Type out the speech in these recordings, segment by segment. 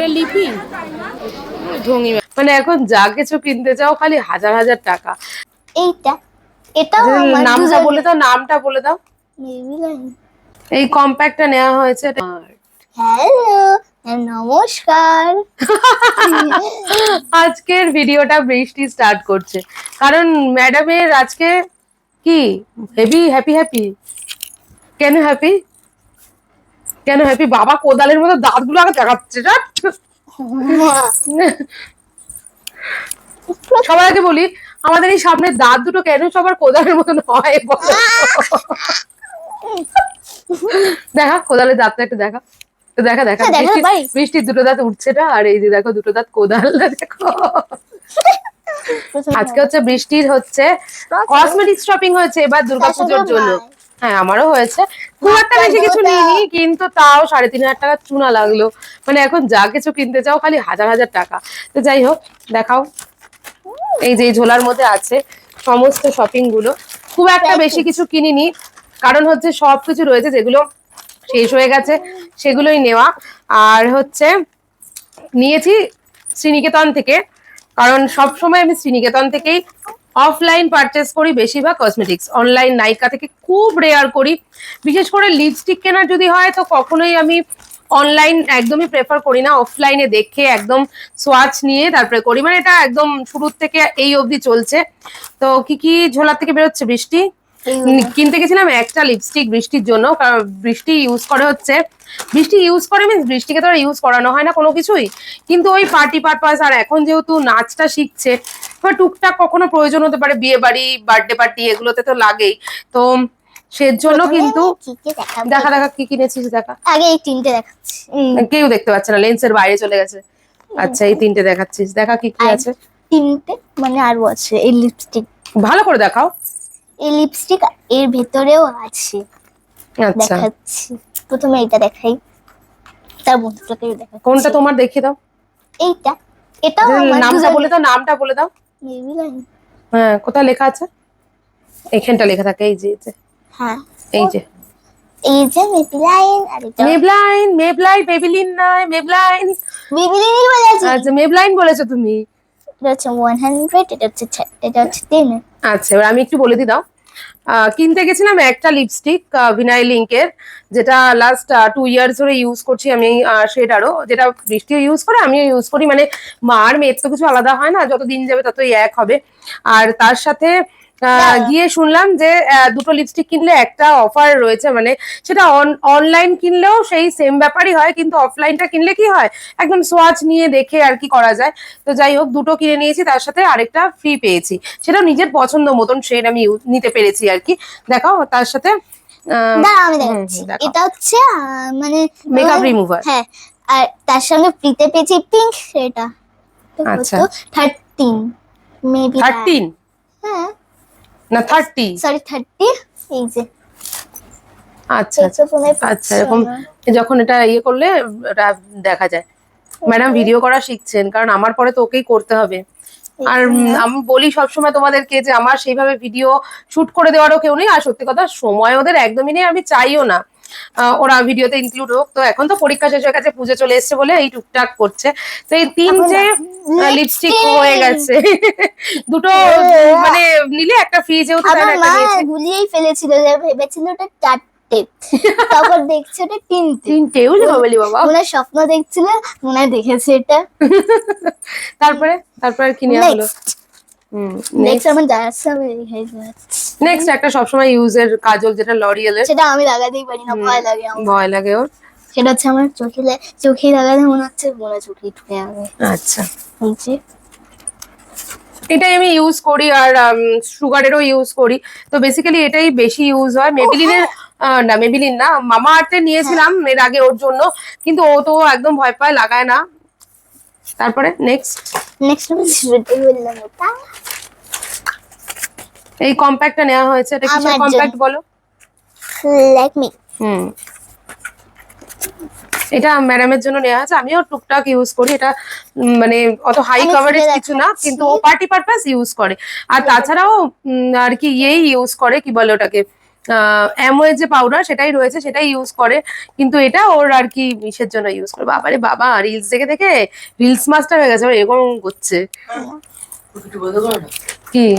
ওটা লিপি ঢঙ্গি মানে এখন যা কিছু কিনতে চাও খালি হাজার হাজার টাকা। এইটা আচ্ছা, নামটা বলে দাও নামটা বলে দাও। এই কম্প্যাক্টটা নেওয়া হয়েছে। হ্যালো নমস্কার। আজকের ভিডিওটা বৃষ্টি স্টার্ট করছে। কারণ ম্যাডামের আজকে কি? হেভি হ্যাপি হ্যাপি কেন হ্যাপি কেন হ্যাপি বাবা কোদালের মতো দাঁতগুলো আগে দেখাচ্ছে? সবার আগে বলি আমাদের এই সামনের দাঁত দুটো কেন সবার কোদালের মতন হয় দেখা কোদালের দাঁতটা একটু দেখা। দেখা দেখা। হ্যাঁ, বৃষ্টির- দুটো দাঁত উঠছে না আর এই যে দেখো দুটো দাঁত কোদাল দেখো। আজকে হচ্ছে বৃষ্টির হচ্ছে কসমেটিক শপিং হয়েছে এবার দুর্গাপুজোর জন্য। হ্যাঁ আমারও হয়েছে। খুব একটা বেশি কিছু। নিইনি কিন্তু তাও সাড়ে তিন হাজার টাকা চুনা লাগল। মানে এখন যা কিছু কিনতে চাও খালি হাজার হাজার টাকা। তো যাই হোক দেখাও। এই যে ঝোলার মধ্যে আছে সমস্ত শপিংগুলো। খুব একটা বেশি কিছু কিনিনি। কারণ হচ্ছে সব কিছু রয়েছে যেগুলো শেষ হয়ে গেছে সেগুলোই নেওয়া। আর হচ্ছে নিয়েছি শ্রীনিকেতন থেকে। কারণ সব সময় আমি শ্রীনিকেতন থেকেই অফলাইন পারচেস করি বেশিরভাগ কসমেটিক্স অনলাইন নাইকা থেকে খুব রেয়ার করি। বিশেষ করে লিপস্টিক কেনার যদি হয় তো কখনোই আমি অনলাইন একদমই প্রেফার করি না। অফলাইনে দেখে একদম সোয়াচ নিয়ে তারপরে করি। মানে এটা একদম শুরুর থেকে এই অবধি চলছে। তো কি কি ঝোলার থেকে বেরোচ্ছে বৃষ্টি? কিনতে গেছিলাম একটা লিপস্টিক বৃষ্টির জন্য। কারণ বৃষ্টি ইউজ করে হচ্ছে। বৃষ্টি ইউজ করে মিন্স বৃষ্টিকে তো ইউজ করানো হয় না কোনো কিছুই। কিন্তু ওই পার্টি পারপাস আর এখন যেহেতু নাচটা শিখছে এবার টুকটাক কখনো প্রয়োজন হতে পারে বিয়ে বাড়ি বার্থডে পার্টি এগুলোতে তো লাগেই। তো সেজন্য প্রথমে কিন্তু? দেখা দেখা কি কিনেছিস দেখা? আগে এই তিনটে দেখাচ্ছি। কেউ দেখতে পাচ্ছে না লেন্সের বাইরে চলে গেছে। আচ্ছা এই তিনটে দেখাচ্ছিস। দেখা কি কি আছে? তিনটে মানে আরও আছে এই লিপস্টিক ভালো করে দেখাও। এই লিপস্টিক এর ভেতরেও আছে। আচ্ছা। দেখাচ্ছি। প্রথমে এইটা দেখাই। তার বন্ধুটাকে দেখাচ্ছি। কোনটা তোমার দেখিয়ে দাও। এইটা। এটা নামটা বলে দাও নামটা বলে দাও। হ্যাঁ কোথায় লেখা আছে? এখানটা লেখা থাকে এই যে হ্যাঁ। এই যে। এই যে মেবলাইন মেবলাইন মেবলাইন বেবিলিন নয় মেবলাইন মেবিলাইনই বলেছি। আচ্ছা মেবলাইন বলেছ তুমি। এটা হচ্ছে ওয়ান হান্ড্রেড এটা হচ্ছে এটা হচ্ছে টেন আচ্ছা এবার আমি একটু বলে দি দাও। কিনতে গেছিলাম একটা লিপস্টিক ভিনাইল লিঙ্কের যেটা লাস্ট টু ইয়ার্স ধরে ইউজ করছি আমি সেটারও যেটা বৃষ্টিও ইউজ করে, আমিও ইউজ করি মানে মার মেয়ের তো কিছু আলাদা হয় না যত দিন যাবে ততই এক হবে আর তার সাথে। গিয়ে শুনলাম যে দুটো লিপস্টিক কিনলে একটা অফার রয়েছে মানে সেটা অনলাইন কিনলেও সেই সেম ব্যাপারই হয় কিন্তু অফলাইনটা কিনলে কি হয়? একদম সোয়াচ নিয়ে দেখে আর কি করা যায়। তো যাই হোক দুটো কিনে নিয়েছি তার সাথে আরেকটা ফ্রি পেয়েছি। সেটা নিজের পছন্দ মতন শেড আমি নিতে পেরেছি আর কি। দেখাও তার সাথে। এটা হচ্ছে মানে Makeup remover। হ্যাঁ আর তার সঙ্গে ফ্রিতে পেয়েছি পিঙ্ক সেটা আচ্ছা। থার্টিন মেবি থার্টিন হ্যাঁ। না থার্টি সরি থার্টি এই যে। আচ্ছা আচ্ছা এরকম যখন এটা ইয়ে করলে এটা দেখা যায়। ম্যাডাম ভিডিও করা শিখছেন কারণ আমার পরে তো ওকেই করতে হবে। আর আমি বলি সবসময় তোমাদেরকে যে আমার সেইভাবে ভিডিও শুট করে দেওয়ারও কেউ নেই আর সত্যি কথা সময় ওদের একদমই নেই আমি চাইও না। ওরা ভিডিওতে ইনক্লুড হোক। তো এখন তো পরীক্ষা শেষ হয়ে গেছে পুজো চলে এসছে বলে এই টুকটাক করছে। তো এই তিনটে লিপস্টিক হয়ে গেছে দুটো মানে নিলে একটা ফ্রি যেহেতু গুলিয়েই ফেলেছিল যে ভেবেছিল ওটা চারটে। তারপর দেখছে ওটা তিনটে। তিনটেও যে বলি বাবা। মনে হয় স্বপ্ন দেখছিল মনে হয় দেখেছে এটা। তারপরে তারপরে কি নেওয়া হলো? নেক্সট আমার আমি নেক্সট একটা সবসময় ইউজের কাজল যেটা লরিয়েলের সেটা আমি লাগাতেই পারি না ভয় লাগে আমার। ভয় লাগে ওর। সেটা হচ্ছে আমার চোখে চোখে লাগাতে মনে হচ্ছে মনে চোখে ঢুকে যাবে। আচ্ছা। যে। এটাই আমি ইউজ করি আর সুগারেরও ইউজ করি। তো বেসিক্যালি এটাই বেশি ইউজ হয়। মেবিলিনের না মেবিলিন না মামা আর্টে নিয়েছিলাম এর আগে ওর জন্য। কিন্তু ও তো একদম ভয় পায় লাগায় না। তারপরে নেক্সট নেক্সট এই কম্প্যাক্টটা নেওয়া হয়েছে এটা কিসের কম্প্যাক্ট বলো? লাইক মি হুম। এটা ম্যাডামের জন্য নেওয়া আছে আমিও টুকটাক ইউজ করি এটা মানে অত হাই কভারেজ কিছু না কিন্তু ও পার্টি পারপাস ইউজ করে। আর তাছাড়াও আর কি ইয়েই ইউজ করে কি বলে ওটাকে? অ্যামোয়ের যে পাউডার সেটাই রয়েছে সেটাই ইউজ করে। কিন্তু এটা ওর আর কি মিশের জন্য ইউজ করে। বাবারে বাবা রিলস দেখে দেখে রিলস মাস্টার হয়ে গেছে এরকম করছে। কি?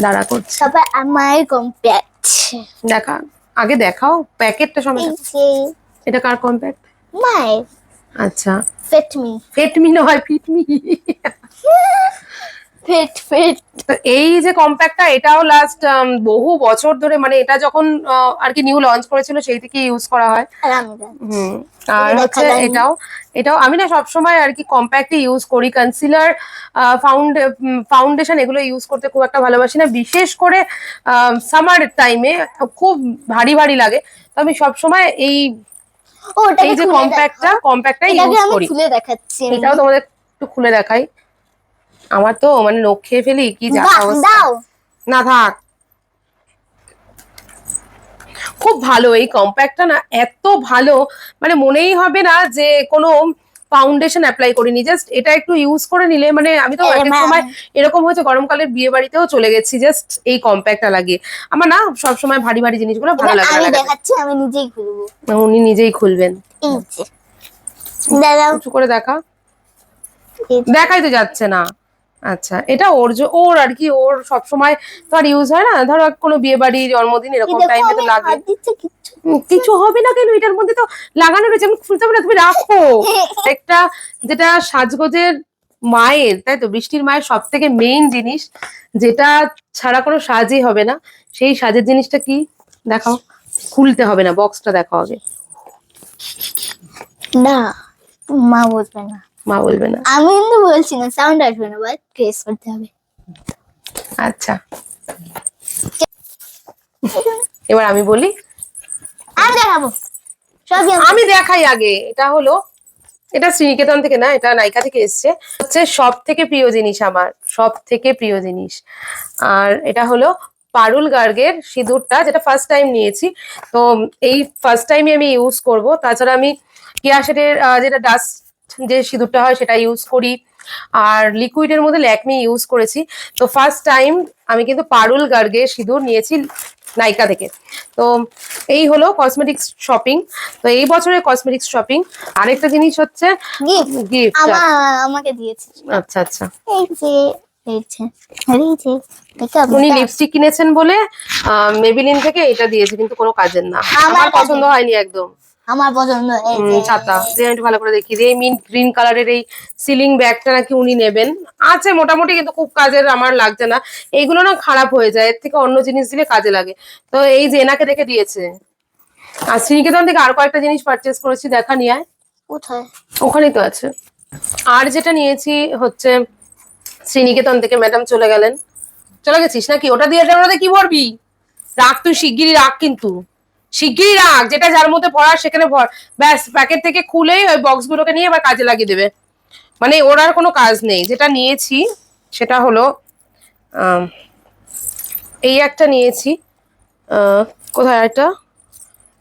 দাঁড়া করছে। তারপর আমার কম্প্যাক্ট দেখা। আগে দেখাও প্যাকেটটা এই সমেত যে। এটা কার কম্প্যাক্ট মায়ের। আচ্ছা। ফিটমি ফেটমি নয় ফিটমি ফিট ফিট এই যে কম্প্যাক্টটা এটাও লাস্ট বহু বছর ধরে মানে এটা যখন আহ, আর কি নিউ লঞ্চ করেছিল সেই থেকে ইউজ করা হয়। আর। হুম আর হচ্ছে এটাও এটাও আমি না সবসময় আর কি কম্প্যাক্টই ইউজ করি। কনসিলার ফাউন্ড ফাউন্ডেশন এগুলো ইউজ করতে খুব একটা ভালোবাসি না। বিশেষ করে সামার টাইমে খুব ভারী ভারী লাগে। তো আমি সবসময় এই এই যে কম্প্যাক্টটা দেখাও। কম্প্যাক্টটা ইউজ করি। খুলে দেখাচ্ছি এটাও তোমাদের একটু খুলে দেখাই। আমার তো মানে নখ খেয়ে ফেলি কি দাও, না থাক। খুব ভালো এই কম্প্যাক্টটা না এত ভালো মানে মনেই হবে না যে কোনো ফাউন্ডেশন অ্যাপ্লাই করিনি। জাস্ট এটা একটু ইউজ করে নিলে মানে আমি তো মা- সময় এরকম হয়েছে গরমকালের বিয়ে বাড়িতেও চলে গেছি জাস্ট এই কম্প্যাক্টটা লাগিয়ে। আমার না সব সময় ভারী ভারী জিনিসগুলো ভালো লাগে আমি দেখাচ্ছি আমি নিজেই খুলবো। উনি নিজেই খুলবেন। এই যে। দাদা করে দেখা। দেখাই তো যাচ্ছে না। আচ্ছা এটা ওর যে- ওর আর কি ওর সব সময় তো আর ইউজ হয় না? ধরো কোনো বিয়ে বাড়ি জন্মদিন এরকম টাইমে তো লাগে কিছু হবে না কেন? এটার মধ্যে তো লাগানো রয়েছে। আমি খুলতে না তুমি রাখো। একটা যেটা সাজগোজের মায়ের তাই তো? বৃষ্টির মায়ের সব থেকে মেইন জিনিস যেটা ছাড়া কোনো সাজই হবে না। সেই সাজের জিনিসটা কি? দেখাও। খুলতে হবে না বক্সটা দেখা হবে না মা বলবে না। মা বলবে না। আমি কিন্তু বলছি না সাউন্ড আসবে না বাট প্রেস করতে হবে। আচ্ছা। এবার আমি বলি। আমি দেখাবো। সবই আমি আমি দেখাই আগে। এটা হলো এটা শ্রীনিকেতন থেকে না এটা নায়িকা থেকে এসছে। হচ্ছে সব থেকে প্রিয় জিনিস আমার সব থেকে প্রিয় জিনিস। আর এটা হলো পারুল গার্গের সিঁদুরটা যেটা ফার্স্ট টাইম নিয়েছি। তো এই ফার্স্ট টাইমে আমি ইউজ করব। তাছাড়া আমি কেয়াশেটের যেটা ডাস্ট যে সিঁদুরটা হয় সেটা ইউজ করি। আর লিকুইডের মধ্যে ল্যাকমি ইউজ করেছি। তো ফার্স্ট টাইম আমি কিন্তু পারুল গার্গে সিঁদুর নিয়েছি নাইকা থেকে। তো এই হলো কসমেটিক্স শপিং তো এই বছরের কসমেটিক্স শপিং আরেকটা জিনিস হচ্ছে গিফট আমাকে দিয়েছে। আচ্ছা আচ্ছা। এই যে উনি লিপস্টিক কিনেছেন বলে মেবিলিন থেকে এটা দিয়েছে কিন্তু কোনো কাজের না। আমার পছন্দ হয়নি একদম। আমার পছন্দ যে। ছাতা আমি একটু ভালো করে দেখি দিয়ে মিন্ট গ্রিন কালারের এই সিলিং ব্যাগটা নাকি উনি নেবেন। আছে মোটামুটি কিন্তু খুব কাজের আমার লাগছে না। এইগুলো না খারাপ হয়ে যায়। এর থেকে অন্য জিনিস দিলে কাজে লাগে। তো এই যে এনাকে দেখে দিয়েছে। আর শ্রীনিকেতন থেকে আর কয়েকটা জিনিস পারচেস করেছি দেখা নিয়ে। কোথায়? ওখানেই তো আছে। আর যেটা নিয়েছি হচ্ছে শ্রীনিকেতন থেকে ম্যাডাম চলে গেলেন। চলে গেছিস নাকি? ওটা দিয়ে দেওয়ার কি ভরবি? রাখ তুই শিগগিরই রাখ কিন্তু। শিগগিরই রাখ, যেটা যার মধ্যে ভরার সেখানে ভর। ব্যাস প্যাকেট থেকে খুলেই ওই বক্স গুলোকে নিয়ে আবার কাজে লাগিয়ে দেবে। মানে ওর আর কোনো কাজ নেই। যেটা নিয়েছি, সেটা হলো এই একটা নিয়েছি। কোথায় একটা?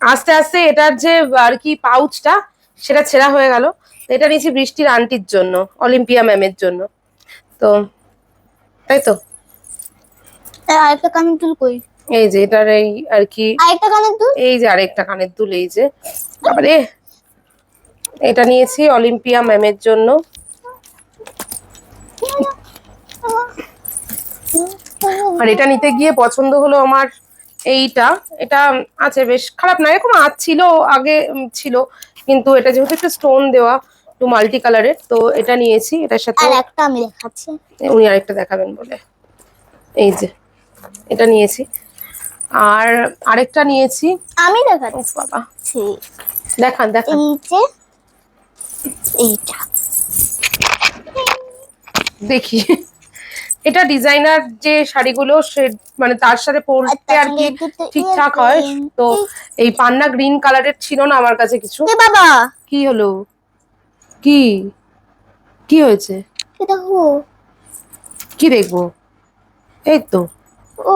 আস্তে আস্তে এটার যে আর কি পাউচটা সেটা ছেঁড়া হয়ে গেল। এটা নিয়েছি বৃষ্টির আন্টির জন্য অলিম্পিয়া ম্যামের জন্য। তো, তাই তো? আর আরেকটা কানের দুল কই এই যে এটার এই আর কি আরেকটা কানের দুল? এই যে আরেকটা কানের দুল এই যে। তারপরে এটা নিয়েছি অলিম্পিয়া ম্যামের জন্য। আর এটা নিতে গিয়ে পছন্দ হলো আমার এইটা। এটা আছে বেশ খারাপ না এরকম আজ ছিল আগে ছিল। কিন্তু এটা যেহেতু একটু স্টোন দেওয়া একটু মাল্টি কালারের তো এটা নিয়েছি এটার সাথে আর একটা আমি দেখাচ্ছি। উনি আরেকটা দেখাবেন বলে। এই যে এটা নিয়েছি। আর আরেকটা নিয়েছি। আমি দেখাচ্ছি। বাবা। দেখান দেখান। এই যে এইটা। দেখি। এটা ডিজাইনার যে শাড়িগুলো সে মানে তার সাথে পরতে আর কি ঠিকঠাক হয় তো এই পান্না গ্রিন কালারের ছিল না আমার কাছে কিছু। এ বাবা। কি হলো? কি? কি হয়েছে? দেখো কি দেখব? এই তো। ও।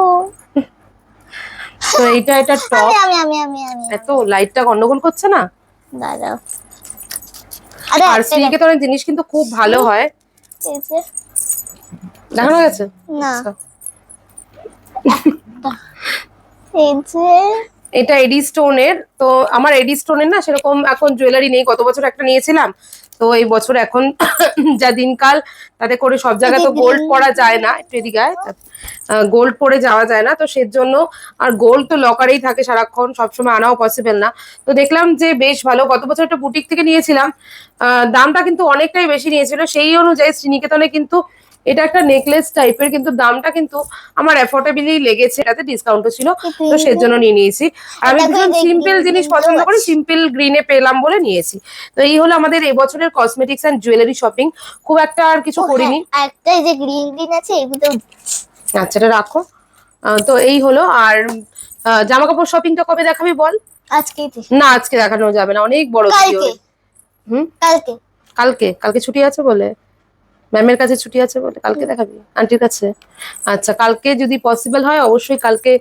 তো এইটা এটা টপ। আমি আমি আমি আমি এত লাইটটা গন্ডগোল করছে না? দাঁড়াও। আরে আর শ্রীনিকেতনের জিনিস কিন্তু খুব ভালো হয়। এই যে। দেখানো গেছে? না। আচ্ছা। এই যে। এটা এডি স্টোনের তো আমার এডি স্টোনের না সেরকম এখন জুয়েলারি নেই। গত বছর একটা নিয়েছিলাম। তো এই বছর এখন যা দিনকাল তাতে করে সব জায়গায় তো গোল্ড পরা যায় না একটু এদিকে গোল্ড পরে যাওয়া যায় না তো সের জন্য আর গোল্ড তো লকারেই থাকে সারাক্ষণ সবসময় আনাও পসিবল না। তো দেখলাম যে বেশ ভালো গত বছর একটা বুটিক থেকে নিয়েছিলাম আহ, দামটা কিন্তু অনেকটাই বেশি নিয়েছিল সেই অনুযায়ী শ্রীনিকেতনে কিন্তু এটা একটা নেকলেস টাইপের কিন্তু দামটা কিন্তু আমার অ্যাফোর্ডেবলি লেগেছে এটাতে ডিসকাউন্টও ছিল তো সেজন্য নিয়ে নিয়েছি। আর আমি দেখো, ভীষণ সিম্পল জিনিস পছন্দ করি সিম্পল গ্রিনে পেলাম বলে নিয়েছি। তো এই হলো আমাদের এবছরের কসমেটিক্স অ্যান্ড জুয়েলারি শপিং খুব একটা আর কিছু হ্যাঁ, করিনি। একটা এই যে গ্রিন গ্রিন আছে এগুলো আচ্ছা এটা রাখো। তো এই হলো আর জামা কাপড় শপিংটা কবে দেখাবি বল? আজকেই তো। না আজকে দেখানো যাবে না অনেক বড় ভিডিও হুম? কালকে। কালকে কালকে ছুটি আছে বলে? ম্যামের কাছে ছুটি আছে বলে কালকে দেখাবি? আন্টির কাছে? আচ্ছা কালকে যদি পসিবল হয় অবশ্যই কালকে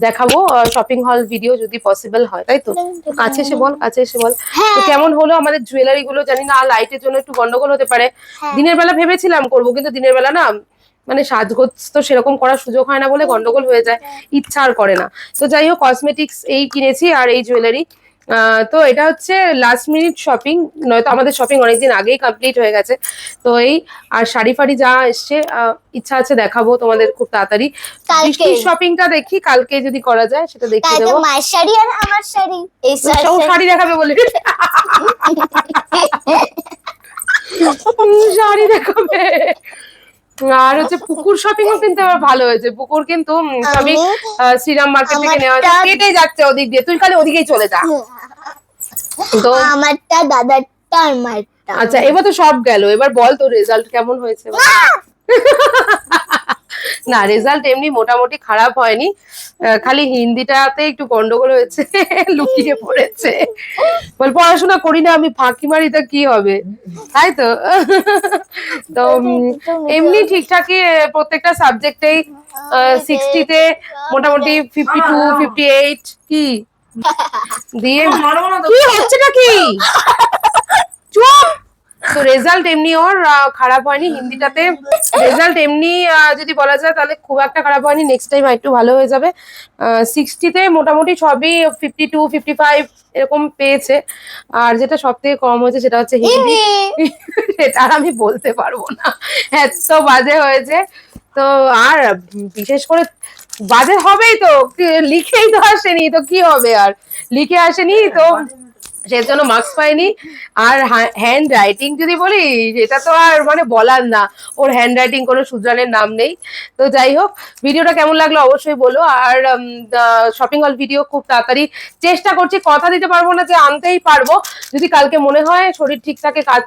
দেখাবো শপিং হল ভিডিও যদি পসিবল হয় তাই তো? কাছে এসে বল কাছে এসে বল। হ্যাঁ। তো কেমন হলো আমাদের জুয়েলারি গুলো? জানি না লাইটের জন্য একটু গন্ডগোল হতে পারে। হ্যাঁ। দিনের বেলা ভেবেছিলাম করব কিন্তু দিনের বেলা না মানে সাজগোজ তো সেরকম করার সুযোগ হয় না বলে গন্ডগোল হয়ে যায়। ইচ্ছা আর করে না। তো যাই হোক কসমেটিক্স এই কিনেছি আর এই জুয়েলারি তো এটা হচ্ছে লাস্ট মিনিট শপিং নয়তো আমাদের শপিং অনেকদিন আগেই কমপ্লিট হয়ে গেছে। তো এই আর শাড়ি ফাড়ি যা এসছে ইচ্ছা আছে দেখাবো তোমাদের খুব তাড়াতাড়ি। বৃষ্টির শপিংটা দেখি কালকে যদি করা যায় সেটা কালকে দেবো। মায়ের শাড়ি আর আমার শাড়ি। এই শাড়ি দেখাবে বলে। শাড়ি দেখাবে? আর হচ্ছে পুকুর শপিং ও কিন্তু আবার ভালো হয়েছে। পুকুর কিন্তু আমি শ্রীরাম মার্কেট থেকে নেওয়া কেটে যাচ্ছে ওদিক দিয়ে। তুই খালি ওদিকেই চলে যা। আমারটা দাদারটা আর মায়েরটা। আচ্ছা এবার তো সব গেল। এবার বল তো রেজাল্ট কেমন হয়েছে। না রেজাল্ট এমনি মোটামুটি খারাপ হয়নি। খালি হিন্দিটাতে একটু গন্ডগোল হয়েছে লুকিয়ে পড়েছে। বল পড়াশোনা করি না আমি ফাঁকি মারি তো কি হবে? তাই তো? তো এমনি ঠিকঠাকই প্রত্যেকটা সাবজেক্টেই সিক্সটিতে মোটামুটি ফিফটি টু ফিফটি এইট কি? দিয়ে কি হচ্ছেটা কি? চুপ! তো রেজাল্ট এমনি ওর খারাপ হয়নি হিন্দিটাতে। রেজাল্ট এমনি যদি বলা যায় তাহলে খুব একটা খারাপ হয়নি। নেক্সট টাইম একটু ভালো হয়ে যাবে। সিক্সটিতে মোটামুটি সবই ফিফটি টু ফিফটি ফাইভ এরকম পেয়েছে। আর যেটা সব থেকে কম হয়েছে সেটা হচ্ছে হিন্দি। সেটা আর আমি বলতে পারব না। এত বাজে হয়েছে। তো আর বিশেষ করে বাজে হবেই তো লিখেই তো আসেনি তো কি হবে আর? লিখে আসেনি তো সেজন্য মার্কস পাইনি আর হ্যান্ড রাইটিং যদি বলি এটা তো আর মানে বলার না ওর হ্যান্ড রাইটিং কোনো সুদ্রানের নাম নেই। তো যাই হোক ভিডিওটা কেমন লাগল অবশ্যই বলো। আর শপিং হল ভিডিও খুব তাড়াতাড়ি চেষ্টা করছি কথা দিতে পারব না যে আনতেই পারব। যদি কালকে মনে হয় শরীর ঠিক থাকে কাজ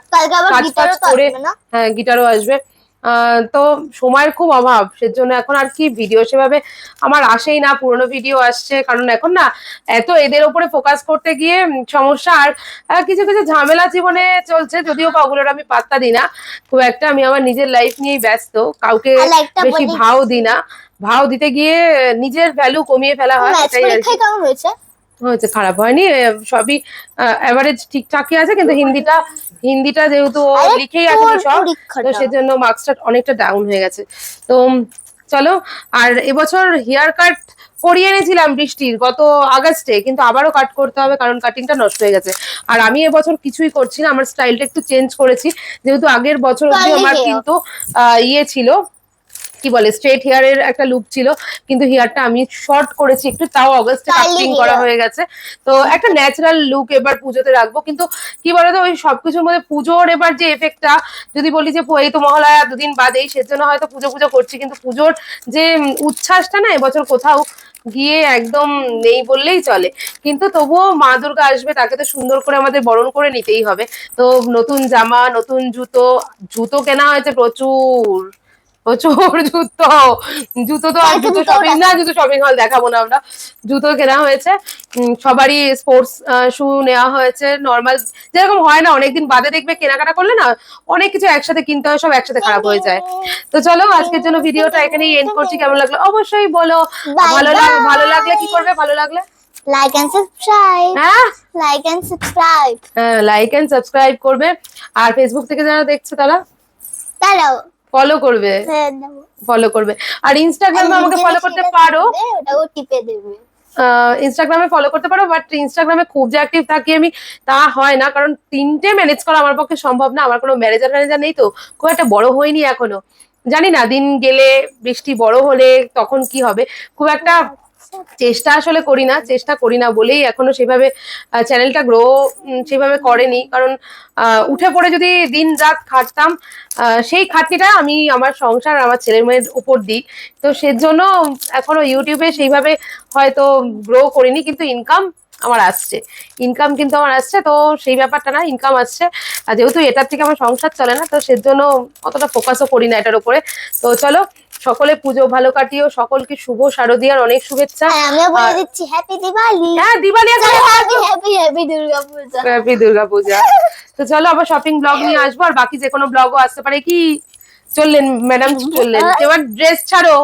কাজ করে না? হ্যাঁ গিটারও আসবে। তো সময়ের খুব অভাব সেজন্য এখন আর কি ভিডিও সেভাবে আমার আসেই না পুরোনো ভিডিও আসছে কারণ এখন না এত এদের ওপরে ফোকাস করতে গিয়ে সমস্যা আর কিছু কিছু ঝামেলা জীবনে চলছে যদিও বা ওগুলোর আমি পাত্তা দিই না। খুব একটা আমি আমার নিজের লাইফ নিয়েই ব্যস্ত কাউকে বেশি ভাও দিই না। ভাও দিতে গিয়ে নিজের ভ্যালু কমিয়ে ফেলা হয় সেটাই আর কি। হয়েছে খারাপ হয়নি সবই অ্যাভারেজ ঠিকঠাকই আছে কিন্তু হিন্দিটা হিন্দিটা যেহেতু লিখেই তোর সব তো সেজন্য মার্কসটা অনেকটা ডাউন হয়ে গেছে। তো চলো আর এবছর হেয়ার কাট করিয়ে এনেছিলাম বৃষ্টির গত আগস্টে কিন্তু আবারও কাট করতে হবে কারণ কাটিংটা নষ্ট হয়ে গেছে। আর আমি এবছর কিছুই করছি না আমার স্টাইলটা একটু চেঞ্জ করেছি যেহেতু আগের বছর অব্দি আমার কিন্তু আহ, ইয়ে ছিল কি বলে স্ট্রেট হেয়ারের একটা লুক ছিল কিন্তু হেয়ারটা আমি শর্ট করেছি একটু তাও অগস্টে কাটিং করা হয়ে গেছে। তো একটা ন্যাচারাল লুক এবার পুজোতে রাখব কিন্তু কি বলতো ওই সবকিছুর মধ্যে পুজোর এবার যে এফেক্টটা যদি বলি যে এই তো মহালয়া দুদিন বাদেই সেজন্য হয়তো পুজো পুজো করছি কিন্তু পুজোর যে উচ্ছ্বাসটা না এবছর কোথাও গিয়ে একদম নেই বললেই চলে। কিন্তু তবুও মা দুর্গা আসবে তাকে তো সুন্দর করে আমাদের বরণ করে নিতেই হবে। তো নতুন জামা নতুন জুতো জুতো কেনা হয়েছে প্রচুর। প্রচুর জুতো। জুতো তো আর জুতো শপিং না জুতো শপিং হল দেখাবো না আমরা। জুতো কেনা হয়েছে। সবারই স্পোর্টস শু নেওয়া হয়েছে। নর্মাল যেরকম হয় না অনেকদিন বাদে দেখবে কেনাকাটা করলে না অনেক কিছু একসাথে কিনতে হয় সব একসাথে খারাপ হয়ে যায়। তো চলো আজকের জন্য ভিডিওটা এখানেই এন্ড করছি। কেমন লাগল? অবশ্যই বলো। ভালো লাগ bye. ভালো লাগলে কি করবে? ভালো লাগলে? লাইক এন্ড সাবস্ক্রাইব হ্যাঁ? Like and subscribe like and subscribe করবে। আর ফেসবুক থেকে যারা দেখছ তারা? দাঁড়াও ফলো করবে। হ্যাঁ, ফলো করবে। আর ইনস্টাগ্রামে আমাকে ফলো করতে পারো। ওটাও টিপে দেবে। ইনস্টাগ্রামে ফলো করতে পারো বাট ইনস্টাগ্রামে খুব যে অ্যাক্টিভ থাকি আমি তা হয় না। কারণ তিনটে ম্যানেজ করা আমার পক্ষে সম্ভব না। আমার কোনো ম্যানেজার ম্যানেজার নেই তো। খুব একটা বড় হয়নি এখনও। জানি না দিন গেলে বৃষ্টি বড় হলে তখন কি হবে? খুব একটা চেষ্টা আসলে করি না, চেষ্টা করি না বলেই এখনও সেভাবে চ্যানেলটা গ্রো সেভাবে করেনি। কারণ উঠে পড়ে যদি দিন রাত খাটতাম সেই খাটনিটা আমি আমার সংসার, আমার ছেলে মেয়ের উপর দিই। তো সেজন্য এখনও ইউটিউবে সেইভাবে হয়তো গ্রো করিনি, কিন্তু ইনকাম আমার আসছে। ইনকাম কিন্তু আমার আসছে, তো সেই ব্যাপারটা না ইনকাম আসছে। যেহেতু এটার থেকে আমার সংসার চলে না, তো সেজন্য অতটা ফোকাসও করি না এটার উপরে। তো চলো সকলে পুজো ভালো কাটিও সকলকে শুভ শারদীয়ার অনেক শুভেচ্ছা। হ্যাঁ আমিও বলে দিচ্ছি হ্যাপি দিওয়ালি হ্যাঁ Diwali happy happy happy Durga happy Durga তো চলো আবার শপিং ব্লগ নিয়ে আসব আর বাকি যে কোনো ব্লগও আসতে পারে কি? চললেন ম্যাডাম চললেন। এবার ড্রেস ছাড়ো.